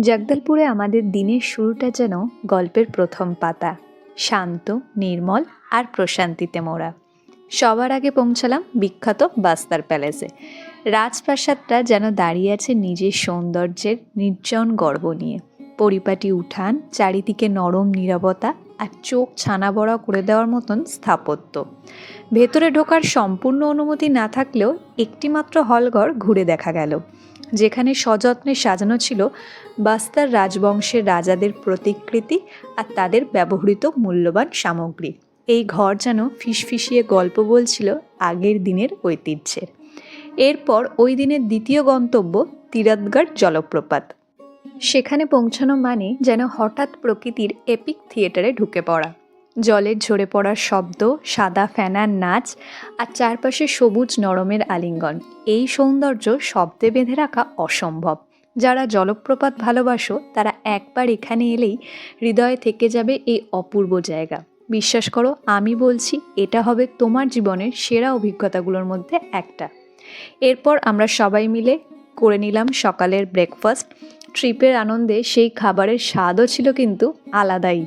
জগদলপুরে আমাদের দিনের শুরুটা যেন গল্পের প্রথম পাতা। শান্ত, নির্মল আর প্রশান্তিতে মোড়া। সবার আগে পৌঁছালাম বিখ্যাত বাস্তার প্যালেসে। রাজপ্রাসাদটা যেন দাঁড়িয়ে আছে নিজের সৌন্দর্যের নির্জন গর্ব নিয়ে। পরিপাটি উঠান, চারিদিকে নরম নীরবতা আর চোখ ছানা বড়া করে দেওয়ার মতন স্থাপত্য। ভেতরে ঢোকার সম্পূর্ণ অনুমতি না থাকলেও একটিমাত্র হলঘর ঘুরে দেখা গেল, যেখানে সযত্নে সাজানো ছিল বাস্তার রাজবংশের রাজাদের প্রতিকৃতি আর তাদের ব্যবহৃত মূল্যবান সামগ্রী। এই ঘর যেন ফিসফিসিয়ে গল্প বলছিল আগের দিনের ঐতিহ্যের। এরপর ওই দিনের দ্বিতীয় গন্তব্য তিরাতগড় জলপ্রপাত। সেখানে পৌঁছানো মানে যেন হঠাৎ প্রকৃতির এপিক থিয়েটারে ঢুকে পড়া। জলের ঝরে পড়ার শব্দ, সাদা ফ্যানার নাচ আর চারপাশে সবুজ নরমের আলিঙ্গন। এই সৌন্দর্য শব্দে বেঁধে রাখা অসম্ভব। যারা জলপ্রপাত ভালোবাসো, তারা একবার এখানে এলেই হৃদয়ে থেকে যাবে এই অপূর্ব জায়গা। বিশ্বাস করো, আমি বলছি, এটা হবে তোমার জীবনের সেরা অভিজ্ঞতাগুলোর মধ্যে একটা। এরপর আমরা সবাই মিলে করে নিলাম সকালের ব্রেকফাস্ট ট্রিপের আনন্দে সেই খাবারের স্বাদও ছিল কিন্তু আলাদাই।